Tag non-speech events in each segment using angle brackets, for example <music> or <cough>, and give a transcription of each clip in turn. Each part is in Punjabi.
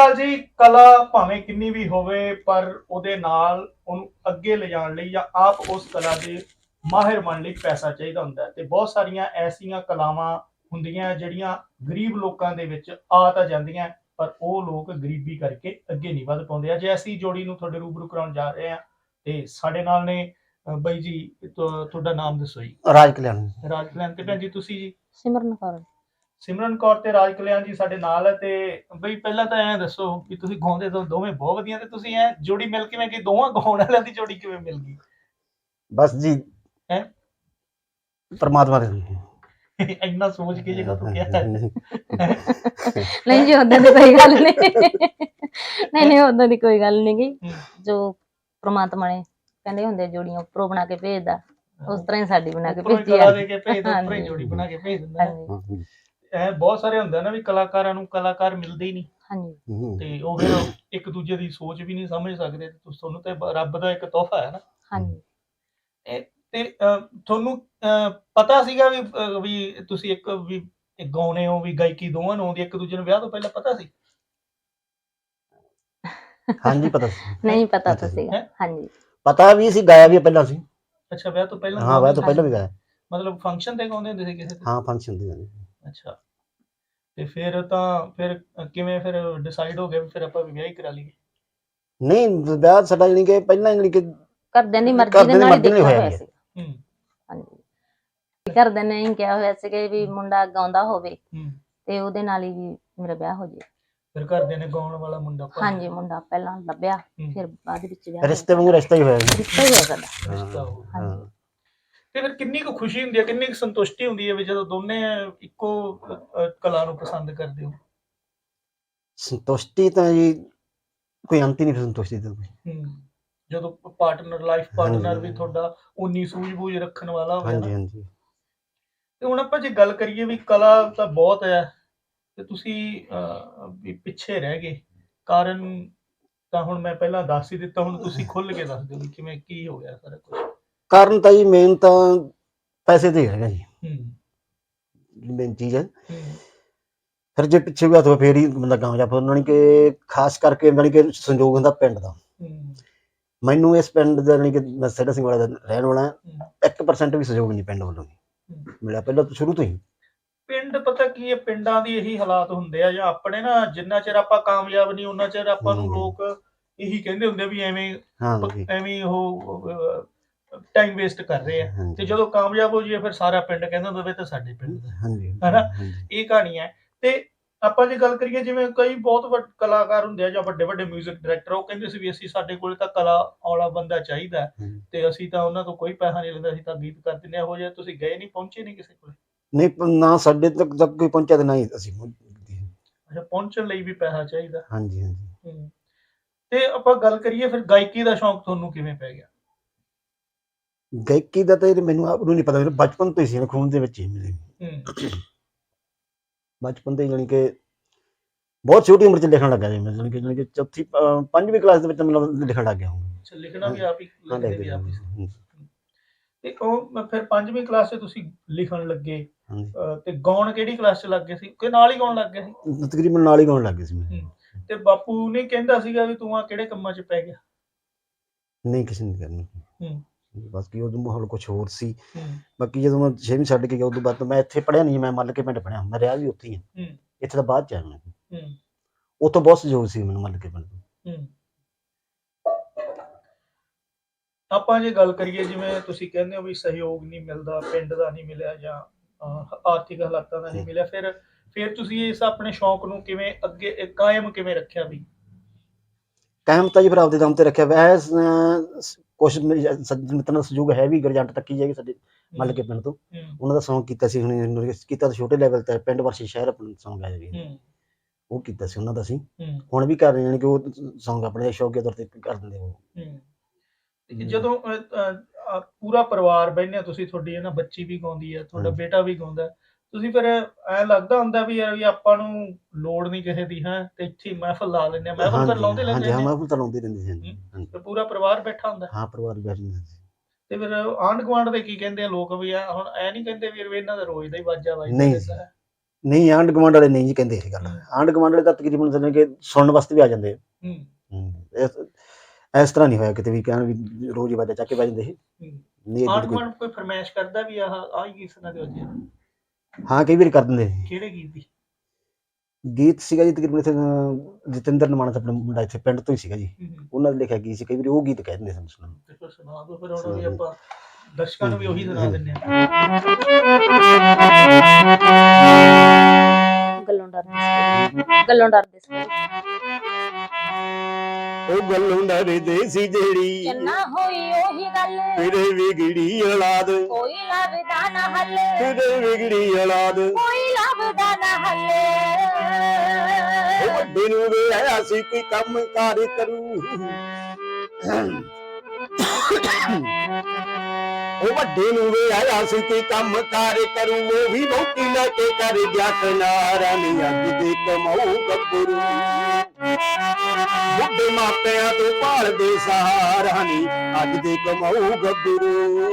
ਅਕਾਲ ਜੀ ਕਲਾ ਭਾਵੇਂ ਕਿੰਨੀ ਵੀ ਹੋਵੇ ਪਰ ਉਹਦੇ ਨਾਲ ਉਹਨੂੰ ਅੱਗੇ ਲਿਜਾਣ ਲਈ ਜਾਂ ਆਪ ਉਸ ਕਲਾ ਦੇ ਮਾਹਿਰ ਬਣਨ ਲਈ ਪੈਸਾ ਚਾਹੀਦਾ ਹੁੰਦਾ ਹੈ। ਤੇ ਬਹੁਤ ਸਾਰੀਆਂ ਐਸੀਆਂ ਕਲਾਵਾਂ ਹੁੰਦੀਆਂ ਜਿਹੜੀਆਂ ਗਰੀਬ ਲੋਕਾਂ ਦੇ ਵਿੱਚ ਆ ਤਾਂ ਜਾਂਦੀਆਂ ਪਰ ਉਹ ਲੋਕ ਗਰੀਬੀ ਕਰਕੇ ਅੱਗੇ ਨਹੀਂ ਵੱਧ ਪਾਉਂਦੇ। ਅੱਜ ਐਸੀ ਜੋੜੀ ਨੂੰ ਤੁਹਾਡੇ ਰੂਬਰੂ ਕਰਾਉਣ ਜਾ ਰਹੇ ਆ ਤੇ ਸਾਡੇ ਨਾਲ ਨੇ ਬਾਈ ਜੀ ਤੁਹਾਡਾ ਨਾਮ ਦੱਸੋ ਜੀ। ਰਾਜ ਕਲਿਆਣ ਰਾਜ ਕਲਿਆਣ ਤੇ ਭੈਣ ਜੀ ਤੁਸੀਂ ਜੀ? ਸਿਮਰਨ ਕੌਰ। ਸਿਮਰਨ ਕੌਰ ਤੇ ਰਾਜ ਕਲਿਆਣ ਜੀ ਸਾਡੇ ਨਾਲ ਹੈ ਤੇ ਬਈ ਪਹਿਲਾਂ ਤਾਂ ਐਂ ਦੱਸੋ ਕਿ ਤੁਸੀਂ ਗਾਉਂਦੇ ਤਾਂ ਦੋਵੇਂ ਬਹੁਤ ਵਧੀਆ ਤੇ ਤੁਸੀਂ ਐ ਜੋੜੀ ਮਿਲ ਕਿਵੇਂ ਗਈ? ਦੋਵਾਂ ਗਾਉਣ ਵਾਲਿਆਂ ਦੀ ਜੋੜੀ ਕਿਵੇਂ ਮਿਲ ਗਈ? ਬਸ ਜੀ। ਹੈਂ? ਪਰਮਾਤਮਾ ਦੇ <laughs> ਇੰਨਾ ਸੋਚ ਕੇ ਜੇਗਾ ਤੂੰ ਕਿਹਾ <laughs> ਨਹੀਂ ਜੀ ਉਦਾਂ ਦੀ ਕੋਈ ਗੱਲ ਨਹੀਂ। <laughs> ਨਹੀਂ ਨਹੀਂ ਉਦਾਂ ਦੀ ਕੋਈ ਗੱਲ ਨਹੀਂ ਗਈ। ਜੋ ਪ੍ਰਮਾਤਮਾ ਨੇ ਕਹਿੰਦੇ ਹੁੰਦੇ ਜੋੜੀਆਂ ਉੱਪਰੋਂ ਬਣਾ ਕੇ ਭੇਜਦਾ। ਉਸ ਤਰ੍ਹਾਂ ਹੀ ਸਾਡੀ ਬਣਾ ਕੇ ਭੇਜੀ ਆ। ਦੇ ਕੇ ਭੇਜ ਦਿੰਦਾ, ਉੱਪਰੋਂ ਹੀ ਹਾਂਜੀ। ਜੋੜੀ ਬਣਾ ਕੇ ਭੇਜ ਦਿੰਦਾ। ਹੈ। ਹਾਂਜੀ ਐ ਬਹੁਤ ਸਾਰੇ ਹੁੰਦੇ ਨਾ ਵੀ ਕਲਾਕਾਰਾਂ ਨੂੰ ਕਲਾਕਾਰ ਮਿਲਦੇ ਹੀ ਨਹੀਂ। ਹਾਂਜੀ। ਤੇ ਉਹ ਫਿਰ ਇੱਕ ਦੂਜੇ ਦੀ ਸੋਚ ਵੀ ਨਹੀਂ ਸਮਝ ਸਕਦੇ ਤੇ ਤੁਸੀਂ ਤੁਹਾਨੂੰ ਤੇ ਰੱਬ ਦਾ ਇੱਕ ਤੋਹਫਾ ਹੈ ਨਾ। ਹਾਂਜੀ। ਤੇ ਅਹ, ਤੁਹਾਨੂੰ ਅਹ, ਪਤਾ ਸੀਗਾ ਵੀ ਅਹ, ਵੀ ਤੁਸੀਂ ਇੱਕ ਵੀ ਇੱਕ ਗਾਉਣੇ ਹੋ ਵੀ ਗਾਇਕੀ ਦੋਵਾਂ ਨੂੰ ਆਉਂਦੀ ਇੱਕ ਦੂਜੇ ਨੂੰ ਵਿਆਹ ਤੋਂ ਪਹਿਲਾਂ ਪਤਾ ਸੀ? ਹਾਂਜੀ ਪਤਾ ਸੀ। <laughs> ਨਹੀਂ ਪਤਾ ਪਤਾ ਤਾਂ ਸੀ। ਸੀਗਾ। ਹੈਂ? ਹਾਂਜੀ। ਪਤਾ ਵੀ ਸੀ ਗਾਇਆ ਵੀ ਪਹਿਲਾਂ ਸੀ। ਅੱਛਾ ਵਿਆਹ ਤੋਂ ਪਹਿਲਾਂ ਹਾਂ ਵਿਆਹ ਤੋਂ ਪਹਿਲਾਂ ਵੀ ਗਾਇਆ। ਮਤਲਬ ਫੰਕਸ਼ਨ ਤੇ ਗਾਉਂਦੇ ਹੁੰਦੇ ਸੀ ਕਿਸੇ ਤੇ? ਹਾਂ ਫੰਕਸ਼ਨ ਦੀ ਗੱਲ ਅੱਛਾ। ਤੇ ਫਿਰ ਤਾਂ ਫਿਰ ਕਿਵੇਂ ਫਿਰ ਡਿਸਾਈਡ ਹੋ ਗਿਆ ਵੀ ਫਿਰ ਆਪਾਂ ਵਿਆਹ ਹੀ ਕਰਾ ਲਈਏ? ਨਹੀਂ ਵਿਆਹ ਸਾਡਾ ਜਾਨੀ ਕਿ ਪਹਿਲਾਂ ਜਾਨੀ ਕਿ ਘਰਦਿਆਂ ਦੀ ਮਰਜ਼ੀ ਦੇ ਨਾਲ ਹੀ ਦੇਖਿਆ ਹੋਇਆ। ਸੀ ਹੂੰ। ਹਾਂਜੀ। ਘਰਦਿਆਂ ਨੇ ਹੀ ਕਿਹਾ ਹੋਇਆ ਸੀ ਕਿ ਵੀ ਮੁੰਡਾ ਗਾਉਂਦਾ ਹੋਵੇ ਹੂੰ। ਤੇ ਉਹਦੇ ਨਾਲ ਹੀ ਮੇਰਾ ਵਿਆਹ ਹੋ ਜੇ। ਫਿਰ ਘਰਦਿਆਂ ਨੇ ਗਾਉਣ ਵਾਲਾ ਮੁੰਡਾ ਹਾਂਜੀ ਮੁੰਡਾ ਪਹਿਲਾਂ ਲੱਭਿਆ। ਫਿਰ ਬਾਅਦ ਵਿੱਚ ਵਿਆਹ ਰਿਸ਼ਤੇ ਵਾਂਗੂ ਰਿਸ਼ਤਾ ਹੀ ਹੋਇਆ ਰਿਸ਼ਤਾ ਹੀ ਹੋਇਆ ਸਾਡਾ। ਰਿਸ਼ਤਾ ਹੋ ਗਿਆ। ਹਾਂ ਤੇ ਫਿਰ ਕਿੰਨੀ ਕੁ ਖੁਸ਼ੀ ਹੁੰਦੀ ਹੈ ਕਿੰਨੀ ਕੁ ਸੰਤੁਸ਼ਟੀ ਹੁੰਦੀ ਹੈ ਵੀ ਜਦੋਂ ਦੋਨੇ ਇੱਕੋ ਕਲਾ ਨੂੰ ਪਸੰਦ ਕਰਦੇ ਹੋ? ਸੰਤੁਸ਼ਟੀ ਤਾਂ ਜੀ ਕੋਈ ਅੰਤ ਹੀ ਨਹੀਂ ਸੰਤੁਸ਼ਟੀ ਦੀ ਹੂੰ ਜਦੋਂ ਪਾਰਟਨਰ ਲਾਈਫ ਪਾਰਟਨਰ। ਵੀ ਤੁਹਾਡਾ ਉਨੀ ਸੂਝ-ਬੂਝ ਰੱਖਣ ਵਾਲਾ ਹੋਵੇ ਹਾਂਜੀ ਹਾਂਜੀ। ਤੇ ਹੁਣ ਆਪਾਂ ਜੇ ਗੱਲ ਕਰੀਏ ਵੀ ਕਲਾ ਤਾਂ ਬਹੁਤ ਹੈ ਤੇ ਤੁਸੀਂ ਵੀ ਪਿੱਛੇ ਰਹਿ ਗਏ। ਕਾਰਨ ਤਾਂ ਹੁਣ ਮੈਂ ਪਹਿਲਾਂ ਦੱਸ ਹੀ ਦਿੱਤਾ ਹੁਣ ਤੁਸੀਂ ਖੁੱਲ ਕੇ ਦੱਸ ਦਿਓ ਕਿਵੇਂ ਕੀ ਹੋ ਗਿਆ ਸਾਰਾ ਕੁਝ ਕਾਰਨ ਤਾਂ ਜੀ ਮੇਨ ਤਾਂ ਪੈਸੇ ਤੇ ਹੀ ਹੈਗਾ ਜੀ। ਹੂੰ। ਮੇਨ ਚੀਜ਼ ਹੈ। ਫਿਰ ਜੇ ਪਿੱਛੇ ਵੀ ਹੱਥ ਫੇਰ ਹੀ ਬੰਦਾ ਕਾਮਯਾਬ ਹੁੰਦਾ ਨਹੀਂ ਕਿ ਖਾਸ ਕਰਕੇ ਯਾਨੀ ਕਿ ਸੰਯੋਗ ਹੁੰਦਾ ਪਿੰਡ ਦਾ। ਮੈਨੂੰ ਇਸ ਪਿੰਡ ਦਾ ਯਾਨੀ ਕਿ ਮੈਂ ਸਿੱਧਾ ਸਿੰਘ ਵਾਲਾ ਦਾ ਰਹਿਣ ਵਾਲਾ ਹਾਂ। ਹੂੰ। 1% ਵੀ ਸਹਿਯੋਗ ਨਹੀਂ ਪਿੰਡ ਵੱਲੋਂ। ਮਿਲਿਆ ਪਹਿਲਾਂ ਤੋਂ ਸ਼ੁਰੂ ਤੋਂ ਹੀ। ਪਿੰਡ ਪਤਾ ਕੀ ਹੈ ਪਿੰਡਾਂ ਦੀ ਇਹੀ ਹਾਲਾਤ ਹੁੰਦੇ ਆ ਜਾਂ ਆਪਣੇ ਨਾ ਜਿੰਨਾ ਚਿਰ ਆਪਾਂ ਕਾਮਯਾਬ ਨਹੀਂ ਉਹਨਾਂ ਚਿਰ ਆਪਾਂ ਨੂੰ। ਲੋਕ ਇਹੀ ਕਹਿੰਦੇ ਹੁੰਦੇ ਵੀ ਐਵੇਂ ਜੀ। ਐਵੇਂ ਉਹ ਟਾਈਮ ਵੇਸਟ ਕਰ ਰਹੇ ਆ। ਤੇ ਜਦੋਂ ਕਾਮਯਾਬ ਹੋ ਜਾਈਏ ਫਿਰ ਸਾਰਾ ਪਿੰਡ ਕਹਿੰਦਾ ਹੁੰਦਾ ਵੀ ਤਾਂ ਸਾਡੇ ਪਿੰਡ ਦਾ। ਹਾਂਜੀ ਹੈਨਾ? ਇਹ ਕਹਾਣੀ ਹੈ। ਤੇ ਆਪਾਂ ਜੇ ਗੱਲ ਕਰੀਏ ਜਿਵੇਂ ਕਈ ਬਹੁਤ ਵੱਡੇ ਕਲਾਕਾਰ ਹੁੰਦੇ ਆ ਜਾਂ ਵੱਡੇ ਵੱਡੇ 뮤직 ਡਾਇਰੈਕਟਰ ਉਹ ਕਹਿੰਦੇ ਸੀ ਵੀ ਅਸੀਂ ਸਾਡੇ ਕੋਲ ਤਾਂ ਕਲਾ ਵਾਲਾ ਬੰਦਾ ਚਾਹੀਦਾ। ਹੈ ਹੂੰ। ਤੇ ਅਸੀਂ ਤਾਂ ਉਹਨਾਂ ਤੋਂ ਕੋਈ ਪੈਸਾ ਨਹੀਂ ਲੈਂਦਾ ਅਸੀਂ ਤਾਂ ਗੀਤ ਕਰ ਦਿੰਦੇ ਆ ਇਹੋ ਜਿਹਾ ਤੁਸੀਂ ਗਏ ਨਹੀਂ ਪਹੁੰਚੇ ਨਹੀਂ ਕਿਸੇ ਕੋਲ? ਨਹੀਂ ਨਾ ਸਾਡੇ ਤੱਕ ਤੱਕ ਕੋਈ ਪਹੁੰਚਿਆ ਤੇ ਨਾ ਹੀ ਅਸੀਂ। ਅੱਛਾ ਪਹੁੰਚਣ ਲਈ ਵੀ ਪੈਸਾ ਚਾਹੀਦਾ। ਹਾਂਜੀ ਹਾਂਜੀ। ਹੂੰ। ਤੇ ਆਪਾਂ ਗੱਲ ਕਰੀਏ ਫਿਰ ਗਾਇਕੀ ਦਾ ਸ਼ੌਂਕ ਤੁਹਾਨੂੰ ਕਿਵੇਂ ਪੈ ਗਿਆ? ਗਾਇਕੀ ਦਾ ਤਾਂ ਇਹ ਮੈਨੂੰ ਆਪ ਨੂੰ ਨਹੀਂ ਪਤਾ ਮੇਰੇ ਬਚਪਨ ਤੋਂ ਹੀ ਸੀ ਖੂਨ ਦੇ ਵਿੱਚ ਹੀ ਮੇਰੇ। ਬਚਪਨ ਤੋਂ ਹੀ ਜਾਣੀ ਕਿ ਬਹੁਤ ਛੋਟੀ ਉਮਰ 'ਚ ਲਿਖਣ ਲੱਗਾ ਜੀ ਮੈਂ ਜਾਣੀ ਕਿ ਚੌਥੀ ਅਹ, ਪੰਜਵੀਂ ਕਲਾਸ ਦੇ ਵਿੱਚ ਮੈਨੂੰ ਲਿਖਣ ਲੱਗ ਗਿਆ ਹਾਂ ਅੱਛਾ ਲਿਖਣਾ ਵੀ ਆਪ ਹੀ ਹਾਂ ਲਿਖਦੇ ਵੀ ਆਪ ਹੀ ਸੀ। ਤੇ ਉਹ ਮੈਂ ਫਿਰ ਪੰਜਵੀਂ ਕਲਾਸ 'ਚ ਤੁਸੀਂ ਲਿਖਣ ਲੱਗੇ ਹਾਂਜੀ। ਅਹ ਤੇ ਗਾਉਣ ਕਿਹੜੀ ਕਲਾਸ 'ਚ ਲੱਗ ਗਏ ਸੀ? ਕਿ ਨਾਲ ਹੀ ਗਾਉਣ ਲੱਗ ਗਏ ਸੀ? ਤਕਰੀਬਨ ਨਾਲ ਹੀ ਗਾਉਣ ਲੱਗ ਗਏ ਸੀ ਮੈਂ। ਤੇ ਬਾਪੂ ਨੇ ਕਹਿੰਦਾ ਸੀਗਾ ਵੀ ਤੂੰ ਆ ਕਿਹੜੇ ਕੰਮਾਂ 'ਚ ਪੈ ਗਿਆ? ਨਹੀਂ ਕਿਸੇ ਨੇ ਕਰਨੀ। ਹੂੰ। ਬਸ ਕਿ ਉਦੋਂ ਮਾਹੌਲ ਕੁਝ ਹੋਰ ਸੀ। ਬਾਕੀ ਜਦੋਂ ਮੈਂ 6ਵੀਂ ਛੱਡ ਕੇ ਗਿਆ ਉਦੋਂ ਬਾਅਦ ਮੈਂ ਇੱਥੇ ਪੜਿਆ ਨਹੀਂ ਮੈਂ ਮੱਲ ਕੇ ਪਿੰਡ ਪੜਿਆ ਮੈਂ ਰਿਹਾ ਵੀ ਉੱਥੇ ਹੀ ਇੱਥੇ ਤਾਂ ਬਾਅਦ ਚ ਆਇਆ ਮੈਂ। ਉੱਥੋਂ ਬਹੁਤ ਸਹਿਯੋਗ ਸੀ ਮੈਨੂੰ ਮੱਲ ਕੇ ਪਿੰਡ ਤੋਂ। ਆਪਾਂ ਜੇ ਗੱਲ ਕਰੀਏ ਜਿਵੇਂ ਤੁਸੀਂ ਕਹਿੰਦੇ ਹੋ ਵੀ ਸਹਿਯੋਗ ਨਹੀਂ ਮਿਲਦਾ ਪਿੰਡ ਦਾ ਨਹੀਂ ਮਿਲਿਆ ਜਾਂ ਆਰਥਿਕ ਹਾਲਾਤਾਂ ਦਾ ਨਹੀਂ ਮਿਲਿਆ ਫਿਰ ਫਿਰ ਤੁਸੀਂ ਇਸ ਆਪਣੇ ਸ਼ੌਂਕ ਨੂੰ ਕਿਵੇਂ ਅੱਗੇ ਕਾਇਮ ਕਿਵੇਂ ਰੱਖਿਆ ਵੀ? ਕਾਇਮ ਤਾਂ ਜੀ ਫਿਰ ਆਪਦੇ ਦਮ ਤੇ ਰੱਖਿਆ ਵੈ। ਕੁਝ ਸੱਜਣ ਮਿੱਤਰਾਂ ਦਾ ਸਹਿਯੋਗ ਹੈ ਵੀ ਗਰਜੰਟ ਤੱਕ ਹੀ ਜਾਏਗੀ ਸਾਡੇ ਮੱਲ ਕੇ ਪਿੰਡ ਤੋਂ। ਹੂੰ। ਉਹਨਾਂ ਦਾ ਸੌਂਗ ਕੀਤਾ ਸੀ ਹੁਣ ਕੀਤਾ ਤਾਂ ਛੋਟੇ ਲੈਵਲ ਤੇ ਪਿੰਡ ਵਰਸੀ ਸ਼ਹਿਰ ਆਪਣਾ ਸੌਂਗ ਆਇਆ ਜੀ ਹੂੰ। ਉਹ ਕੀਤਾ ਸੀ ਉਹਨਾਂ ਦਾ ਸੀ। ਹੂੰ। ਹੁਣ ਵੀ ਕਰ ਰਹੇ ਜਾਣੀ ਕਿ ਉਹ ਸੌਂਗ ਆਪਣੇ ਸ਼ੌਕ ਦੇ ਤੌਰ ਤੇ ਕਰ ਦਿੰਦੇ ਉਹ। ਹੂੰ। ਜਦੋਂ ਪੂਰਾ ਪਰਿਵਾਰ ਬੈਠਨੇ ਤੁਸੀਂ ਤੁਹਾਡੀ ਹੈ ਨਾ ਬੱਚੀ ਵੀ ਗਾਉਂਦੀ ਹੈ ਤੁਹਾਡਾ। ਬੇਟਾ ਵੀ ਗਾਉਂਦਾ ਹੈ। ਤੁਸੀਂ ਫਿਰ ਐ ਲੱਗਦਾ ਹੁੰਦਾ ਵੀ ਯਾਰ ਵੀ ਆਪਾਂ ਨੂੰ ਲੋੜ ਨਹੀਂ ਕਿਸੇ ਦੀ ਹੈ? ਤੇ ਇੱਥੇ ਹੀ ਮਹਿਫਲ ਲਾ ਲੈਂਦੇ ਆ ਮਹਿਫਲ ਫਿਰ ਲਾਉਂਦੇ ਲੈਂਦੇ ਹਾਂ ਨੇ। ਮੈਂ ਤਾਂ ਲਾਉਂਦੇ ਰਹਿੰਦੇ ਸੀ ਹਾਂਜੀ। ਤੇ ਪੂਰਾ ਪਰਿਵਾਰ ਬੈਠਾ ਹੁੰਦਾ। ਹਾਂ ਪਰਿਵਾਰ ਵੀ ਬੈਠ ਜਾਂਦੇ ਸੀ ਤੇ ਫਿਰ ਆਂਢ ਗੁਆਂਢ ਦੇ ਕੀ ਕਹਿੰਦੇ ਆ ਲੋਕ ਵੀ ਆ ਹੁਣ ਐ ਨਹੀਂ ਕਹਿੰਦੇ ਵੀ ਇਹਨਾਂ ਦਾ ਰੋਜ਼ ਦਾ ਹੀ ਵਾਜਾ ਵੱਜਦਾ ਨਹੀਂ ਨਹੀਂ ਆਂਡ ਗਵਾਂਡ ਵਾਲੇ ਨਹੀਂ ਜੀ ਕਹਿੰਦੇ ਇਹ ਗੱਲ। ਆਂਡ ਗਵਾਂਡ ਵਾਲੇ ਤਾਂ ਤਕਰੀਬਨ ਸਮਝ ਕਿ ਸੁਣਨ ਵਾਸਤੇ ਵੀ ਆ ਜਾਂਦੇ। ਹੂੰ। ਹੂੰ, ਇਸ ਤਰ੍ਹਾਂ ਨਹੀਂ ਹੋਇਆ ਕਿਤੇ ਵੀ ਕਹਿਣ ਵੀ ਰੋਜ਼ ਹੀ ਵਾਜਾ ਚੱਕ ਕੇ ਬਹਿ ਜਾਂਦੇ ਸੀ ਹੂੰ। ਨਹੀਂ ਆਂਢ ਦੀ ਕੋਈ ਗੁਆਂਢ ਫਰਮਾਇਸ਼ ਕਰਦਾ ਵੀ ਆਹ ਆਹ ਹੀ ਦਿਓ ਜੀ ਹਾਂ ਕਈ ਵਾਰੀ ਕਰ ਦਿੰਦੇ ਸੀ। ਕਿਹੜੇ ਗੀਤ ਦੀ? ਗੀਤ ਸੀਗਾ ਜੀ ਤਕਰੀਬਨ ਇੱਥੇ ਅਹ, ਜਤਿੰਦਰ ਨਮਾਣਾ ਆਪਣਾ ਮੁੰਡਾ ਇੱਥੇ ਪਿੰਡ ਤੋਂ ਹੀ ਸੀਗਾ ਜੀ। ਉਹਨਾਂ ਨੇ ਲਿਖਿਆ ਗੀਤ ਸੀ ਕਈ ਵਾਰੀ ਉਹ ਗੀਤ ਕਹਿ ਦਿੰਦੇ ਸਨ ਸੁਣਨ ਨੂੰ। ਤੇ ਫਿਰ ਸੁਣਾ ਦਿਓ ਫਿਰ ਉਹਨਾਂ ਵੀ ਆਪਾਂ ਦਰਸ਼ਕਾਂ ਨੂੰ ਵੀ ਉਹੀ ਸੁਣਾ ਦਿੰਦੇ ਆ। ਗੱਲੋਂ ਡਰਦੇ ਸੀ। ਗੱਲੋਂ ਡਰਦੇ ਸੀ। ਉਹ ਗੱਲੋਂ ਡਰਦੇ ਸੀ ਜਿਹੜੀ ਚੰਨਾ ਹੋਈ ਉਹੀ ਗੱਲ। ਤੇਰੇ ਵਿਗੜੀ ਔਲਾਦ? ਕੋਈ ਲੱਭਦਾ ਨਾ ਹੱਲ। ਤੇਰੇ ਵਿਗੜੀ ਔਲਾਦ? ਕੋਈ ਲੱਭਦਾ ਨਾ ਹੱਲ। ਉਹ ਵੱਡੇ ਨੂੰ ਵੇ ਆਇਆ ਸੀ ਕੋਈ ਕੰਮ ਕਾਰ ਕਰੂ। ਉਹ ਵੱਡੇ ਨੂੰ ਵੇ ਆਇਆ ਸੀ ਕੋਈ ਕੰਮ ਕਾਰ ਕਰੂ। ਉਹ ਵੀ ਵੋਟੀ ਲੈ ਕੇ ਕਰ ਗਿਆ ਕਿਨਾਰਾ ਨੀ ਅੱਜ ਦੇ ਕਮਾਊ ਗੱਭਰੂ। ਬੁੱਢੇ ਮਾਪਿਆਂ ਤੋਂ ਭਾਲਦੇ ਸਹਾਰਾ ਨੀ ਅੱਜ ਦੇ ਕਮਾਊ ਗੱਭਰੂ।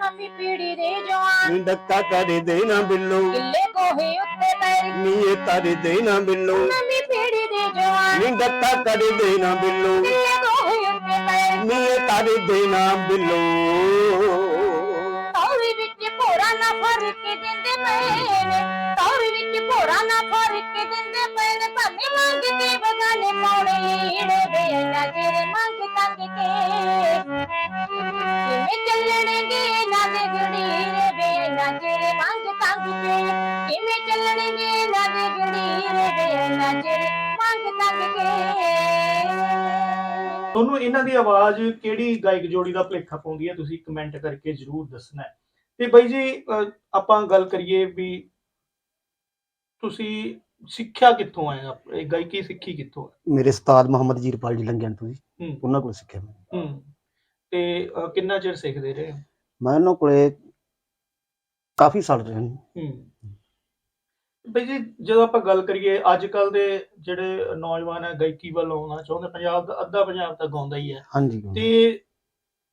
ਨਵੀਂ ਪੀੜੀ ਦੇ ਜਵਾਨ। ਡੱਕਾ ਕਰ ਦੇ ਨਾ ਬਿੱਲੋ। ਕਿੱਲੇ ਕੋਹੇ ਉੱਤੇ ਪੈਰ ਨੀ ਇਹ ਤਰ ਦੇ ਨਾ ਬਿੱਲੋ। ਨਵੀਂ ਪੀੜੀ ਦੇ ਜਵਾਨ। ਡੱਕਾ ਕਰ ਦੇ ਨਾ ਬਿੱਲੋ। ਕਿੱਲੇ ਕੋਹੇ ਉੱਤੇ ਪੈਰ ਨੀ ਇਹ ਤਰ ਦੇ ਨਾ ਬਿੱਲੋ। ਤੌਰੀ ਵਿੱਚ ਭੋਰਾ ਨਾ ਫ਼ਰਕ ਦਿੰਦੇ ਪਏ ਨੇ। ਤੌਰੀ ਵਿੱਚ ਨਾ ਫ਼ਰਕ ਦਿੰਦੇ ਪਏ ਨੇ ਭਾਵੇਂ ਮੰਗ ਬਗਾਨੇ ਪਾਉਣੇ ਵੇ ਨਾ ਤੇਰੇ ਮੰਗ ਤੰਗ ਕੇ ਕਿਵੇਂ ਚੱਲਣਗੇ ਨਾ ਦੇ ਗੜੀਰੇ ਵੇ ਨਾ ਤੇਰੇ ਮੰਗ ਤੰਗ ਕੇ ਕਿਵੇਂ ਚੱਲਣਗੇ ਨਾ ਦੇ ਗੜੀਰੇ ਵੇ ਨਾ ਤੇਰੇ ਮੰਗ ਤੰਗ ਕੇ ਤੁਹਾਨੂੰ ਇਹਨਾਂ ਦੀ ਆਵਾਜ਼ ਕਿਹੜੀ ਗਾਇਕ ਜੋੜੀ ਦਾ ਭੁਲੇਖਾ ਪਾਉਂਦੀ ਹੈ? ਤੁਸੀਂ ਕਮੈਂਟ ਕਰਕੇ ਜਰੂਰ ਦੱਸਣਾ ਤੇ ਬਾਈ ਜੀ ਆਪਾਂ ਗੱਲ ਕਰੀਏ ਵੀ ਤੁਸੀਂ ਸਿੱਖਿਆ ਕਿੱਥੋਂ ਆਏ ਆਪ- ਇਹ ਗਾਇਕੀ ਸਿੱਖੀ ਕਿੱਥੋਂ ਹੈ? ਮੇਰੇ ਉਸਤਾਦ ਮੁਹੰਮਦ ਜੀਰਪਾਲ ਜੀ ਲੰਗਿਆਣ ਤੋਂ ਜੀ। ਹੂੰ। ਉਹਨਾਂ ਕੋਲ ਸਿੱਖਿਆ ਮੈਂ। ਹੂੰ। ਤੇ ਕਿੰਨਾ ਚਿਰ ਸਿੱਖਦੇ ਰਹੇ ਹੋ? ਮੈਂ ਉਹਨਾਂ ਕੋਲੇ ਕਾਫੀ ਸਾਲ ਰਿਹਾ। ਹੂੰ। ਬਈ ਜੀ ਜਦੋਂ ਆਪਾਂ ਗੱਲ ਕਰੀਏ ਅੱਜ ਕੱਲ ਦੇ ਜਿਹੜੇ ਨੌਜਵਾਨ ਹੈ ਗਾਇਕੀ ਵੱਲ ਆਉਣਾ ਚਾਹੁੰਦੇ ਪੰਜਾਬ ਦਾ ਅੱਧਾ ਪੰਜਾਬ ਤਾਂ ਗਾਉਂਦਾ ਹੀ ਹੈ। ਹਾਂਜੀ ਤੇ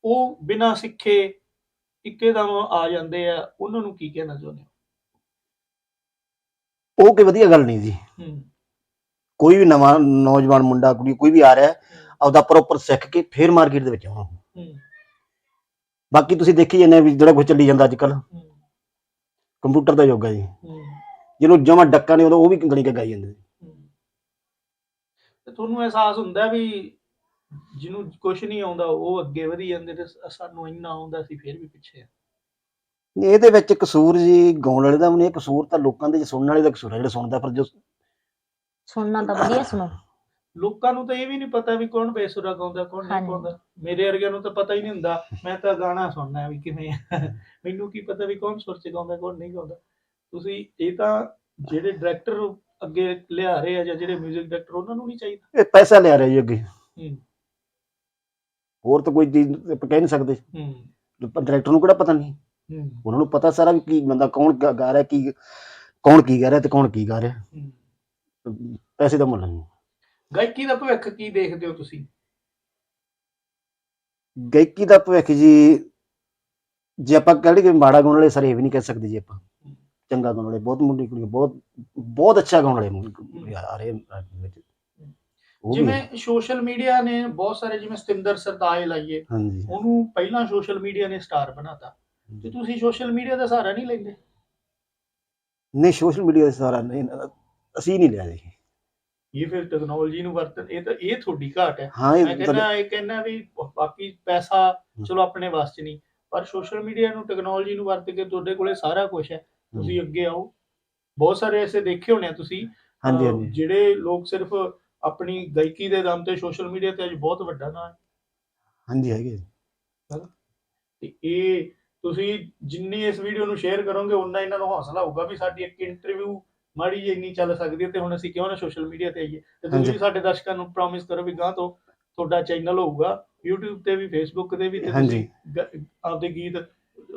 ਉਹ ਬਿਨਾਂ ਸਿੱਖੇ ਇੱਕੇਦਮ ਆ ਜਾਂਦੇ ਆ ਉਹਨਾਂ ਨੂੰ ਕੀ ਕਹਿਣਾ ਚਾਹੁੰਦੇ ਹੋ? ਉਹ ਕਿ ਵਧੀਆ ਗੱਲ ਨਹੀਂ ਜੀ। ਹੂੰ। ਕੋਈ ਵੀ ਨਵਾਂ ਨੌਜਵਾਨ ਮੁੰਡਾ ਕੁੜੀ ਕੋਈ ਵੀ ਆ ਰਿਹਾ ਹੈ, ਆਪਦਾ ਪ੍ਰੋਪਰ ਸਿੱਖ ਕੇ ਫੇਰ ਮਾਰਕੀਟ ਦੇ ਵਿੱਚ ਆਉਣਾ। ਹੂੰ। ਬਾਕੀ ਤੁਸੀਂ ਦੇਖੀ ਜਾਂਦੇ ਵੀ ਜਿਹੜਾ ਕੁਝ ਚੱਲੀ ਜਾਂਦਾ ਅੱਜ ਕੱਲ ਹੂੰ। ਕੰਪਿਊਟਰ ਦਾ ਯੁੱਗ ਹੈ ਜੀ। ਹੂੰ, ਜਿਹਨੂੰ ਜਮਾ ਡੱਕਾ ਨਹੀਂ ਆਉਂਦਾ ਉਹ ਵੀ ਗਲੀ ਕੇ ਗਾਈ ਜਾਂਦੇ ਹੂੰ। ਤੇ ਤੁਹਾਨੂੰ ਅਹਿਸਾਸ ਹੁੰਦਾ ਵੀ ਜਿਹਨੂੰ ਕੁਝ ਨਹੀਂ ਆਉਂਦਾ ਉਹ ਅੱਗੇ ਵਧੀ ਜਾਂਦੇ ਤੇ ਸ- ਸਾਨੂੰ ਇੰਨਾ ਆਉਂਦਾ ਸੀ ਫਿਰ ਵੀ ਪਿੱਛੇ ਆ। ਇਹਦੇ ਵਿੱਚ ਕਸੂਰ ਜੀ ਗਾਉਣ ਵਾਲੇ ਦਾ ਵੀ ਨਹੀਂ ਕਸੂਰ ਤਾਂ ਲੋਕਾਂ ਦੇ ਸੁਣਨ ਵਾਲੇ ਦਾ ਕਸੂਰ ਹੈ ਜਿਹੜਾ ਸੁਣਦਾ ਪਰ ਜੋ ਸੁਣਨਾ ਤਾਂ ਵਧੀਆ ਸੁਣੋ। ਲੋਕਾਂ ਨੂੰ ਤਾਂ ਇਹ ਵੀ ਨਹੀਂ ਪਤਾ ਵੀ ਕੌਣ ਬੇਸੁਰਾ ਗਾਉਂਦਾ ਕੌਣ ਨਹੀਂ। ਗਾਉਂਦਾ। ਮੇਰੇ ਵਰਗਿਆਂ ਨੂੰ ਤਾਂ ਪਤਾ ਹੀ ਨਹੀਂ ਹੁੰਦਾ। ਮੈਂ ਤਾਂ ਗਾਣਾ ਸੁਣਨਾ ਹੈ ਵੀ ਕਿਵੇਂ। ਮੈਨੂੰ ਕੀ ਪਤਾ ਵੀ ਕੌਣ ਸੁਰ ਚ ਗਾਉਂਦਾ ਕੌਣ ਨਹੀਂ ਗਾਉਂਦਾ। ਤੁਸੀਂ ਇਹ ਤਾਂ ਜਿਹੜੇ ਡਾਇਰੈਕਟਰ ਅੱਗੇ ਲਿਆ ਰਹੇ ਆ ਜਾਂ ਜਿਹੜੇ 뮤직 ਡਾਇਰੈਕਟਰ ਉਹਨਾਂ ਨੂੰ ਨਹੀਂ ਚਾਹੀਦਾ। ਇਹ ਪੈਸਾ ਲਿਆ ਰਿਹਾ ਜੀ ਅੱਗੇ। ਹੋਰ ਤਾਂ ਕੋਈ ਚੀਜ਼ ਕਹਿ ਨਹੀਂ ਸਕਦੇ। ਹੂੰ। ਡਾਇਰੈਕਟਰ ਨੂੰ ਕਿਹੜਾ ਪਤਾ ਨਹੀਂ। ਉਹਨਾਂ ਨੂੰ ਪਤਾ ਸਾਰਾ ਵੀ ਕੀ ਬੰਦਾ ਕੌਣ ਗਾ ਗਾ ਰਿਹਾ ਕੀ ਕੌਣ ਕੀ ਗਾ ਰਿਹਾ ਤੇ ਕੌਣ ਕੀ ਗਾ ਰਿਹਾ। ਪੈਸੇ ਦਾ ਮੁੱਲ ਨਹੀਂ। ਗਾਇਕੀ ਦਾ ਭਵਿੱਖ ਕੀ ਦੇਖਦੇ ਹੋ ਤੁਸੀਂ? ਗਾਇਕੀ ਦਾ ਭਵਿੱਖ ਜੀ ਜੇ ਆਪਾਂ ਕਹਿ ਲਈਏ ਕਿ ਮਾੜਾ ਗਾਉਣ ਵਾਲੇ ਸਾਰੇ ਇਹ ਵੀ ਨਹੀਂ ਕਹਿ ਸਕਦੇ ਜੀ ਆਪਾਂ। ਚੰਗਾ ਗਾਉਣ ਵਾਲੇ ਬਹੁਤ ਮੁੰਡੇ ਕੁੜੀਆਂ ਬਹੁਤ ਬਹੁਤ ਅੱਛਾ ਗਾਉਣ ਵਾਲੇ ਮੁੰਡੇ ਆ ਰਹੇ ਆ ਵਿੱਚ। ਉਹ ਵੀ ਜਿਵੇਂ ਸੋਸ਼ਲ ਮੀਡੀਆ ਨੇ ਬਹੁਤ ਸਾਰੇ ਜਿਵੇਂ ਸਤਿੰਦਰ ਸਰਤਾਜ ਲਾਈਏ ਹਾਂਜੀ। ਉਹਨੂੰ ਪਹਿਲਾਂ ਸੋਸ਼ਲ ਮੀਡੀਆ ਨੇ ਸਟਾਰ ਬਣਾਤਾ ਤੇ ਤੁਸੀਂ ਸੋਸ਼ਲ ਮੀਡੀਆ ਦਾ ਸਹਾਰਾ ਨਹੀਂ ਲੈਂਦੇ? ਨਹੀਂ ਸੋਸ਼ਲ ਮੀਡੀਆ ਦਾ ਸਾਰਾ ਨਹੀਂ ਅਸੀਂ ਨਹੀਂ ਲਿਆ ਜੀ। ਇਹ ਫਿਰ ਟੈਕਨੋਲੋਜੀ ਨੂੰ ਵਰਤਨ ਇਹ ਤਾਂ ਇਹ ਤੁਹਾਡੀ ਘਾਟ ਹੈ। ਹਾਂ ਮੈਂ ਇਹ ਤੁਹਾਡੇ- ਕਹਿੰਦਾ ਇਹ ਕਹਿੰਦਾ ਵੀ ਬਾਕੀ ਪੈਸਾ ਚਲੋ ਆਪਣੇ ਵਾਸ ਚ ਨਹੀਂ ਪਰ ਸੋਸ਼ਲ ਮੀਡੀਆ ਨੂੰ ਟੈਕਨੋਲੋਜੀ ਨੂੰ ਵਰਤ ਕੇ ਤੁਹਾਡੇ ਕੋਲੇ ਸਾਰਾ ਕੁਝ ਹੈ। ਤੁਸੀਂ ਅੱਗੇ ਆਓ। ਬਹੁਤ ਸਾਰੇ ਐਸੇ ਦੇਖੇ ਹੋਣੇ ਆ ਤੁਸੀਂ। ਹਾਂਜੀ ਅਹ, ਹਾਂਜੀ। ਜਿਹੜੇ ਲੋਕ ਸਿਰਫ ਆਪਣੀ ਗਾਇਕੀ ਦੇ ਦਮ ਤੇ ਸੋਸ਼ਲ ਮੀਡੀਆ ਤੇ ਅੱਜ ਬਹੁਤ ਵੱਡਾ ਨਾਂ ਹੈ। ਹਾਂਜੀ ਹੈਗੇ ਤੇ ਇਹ ਤੁਸੀਂ ਜਿੰਨੀ ਇਸ ਵੀਡੀਓ ਨੂੰ ਸ਼ੇਅਰ ਕਰੋਗੇ ਉਨਾ ਇਹਨਾਂ ਨੂੰ ਹੌਸਲਾ ਹੋਊਗਾ ਵੀ ਸਾਡੀ ਇੱਕ ਇੰਟਰਵਿਊ ਮਾੜੀ ਜਿਹੀ ਇੰਨੀ ਚੱਲ ਸਕਦੀ ਤੇ ਹੁਣ ਅਸੀਂ ਕਿਉਂ ਨਾ ਸੋਸ਼ਲ ਮੀਡੀਆ ਤੇ ਆਈਏ। ਤੇ ਤੁਸੀਂ ਹਾਂਜੀ। ਵੀ ਸਾਡੇ ਦਰਸ਼ਕਾਂ ਨੂੰ ਪ੍ਰੋਮਿਸ ਕਰੋ ਵੀ ਗਾਂ ਤੋਂ ਤੁਹਾਡਾ ਚੈਨਲ ਹੋਊਗਾ YouTube ਤੇ ਵੀ Facebook ਤੇ ਵੀ ਤੇ ਹਾਂਜੀ। ਤੁਸੀਂ ਗ- ਆਪਦੇ ਗੀਤ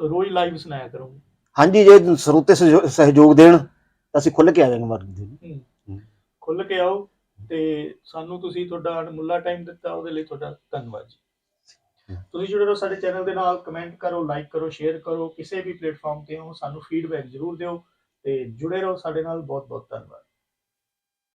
ਰੋਜ਼ ਲਾਈਵ ਸੁਣਾਇਆ ਕਰੋਗੇ। ਹਾਂਜੀ ਜੇ ਸਰੋਤੇ ਸਹਿਯੋ- ਸਹਿਯੋਗ ਦੇਣ ਤਾਂ ਅਸੀਂ ਖੁੱਲ ਕੇ ਆ ਜਾਵਾਂਗੇ ਮਾਰਕੀਟ ਦੇ ਖੁੱਲ ਕੇ ਆਓ ਤੇ ਸਾਨੂੰ ਤੁਸੀਂ ਤੁਹਾਡਾ ਅਣਮੁੱਲਾ ਟਾਈਮ ਦਿੱਤਾ ਉਹਦੇ ਲਈ ਤੁਹਾਡਾ ਧੰਨਵਾਦ ਜੀ। ਤੁਸੀਂ ਜੁੜੇ ਰਹੋ ਸਾਡੇ ਚੈਨਲ ਦੇ ਨਾਲ ਕਮੈਂਟ ਕਰੋ ਲਾਈਕ ਕਰੋ ਸ਼ੇਅਰ ਕਰੋ, ਕਿਸੇ ਵੀ ਪਲੇਟਫਾਰਮ ਤੇ ਹੋ, ਸਾਨੂੰ ਫੀਡਬੈਕ ਜ਼ਰੂਰ ਦਿਓ ਤੇ ਜੁੜੇ ਰਹੋ ਸਾਡੇ ਨਾਲ ਬਹੁਤ ਬਹੁਤ ਧੰਨਵਾਦ।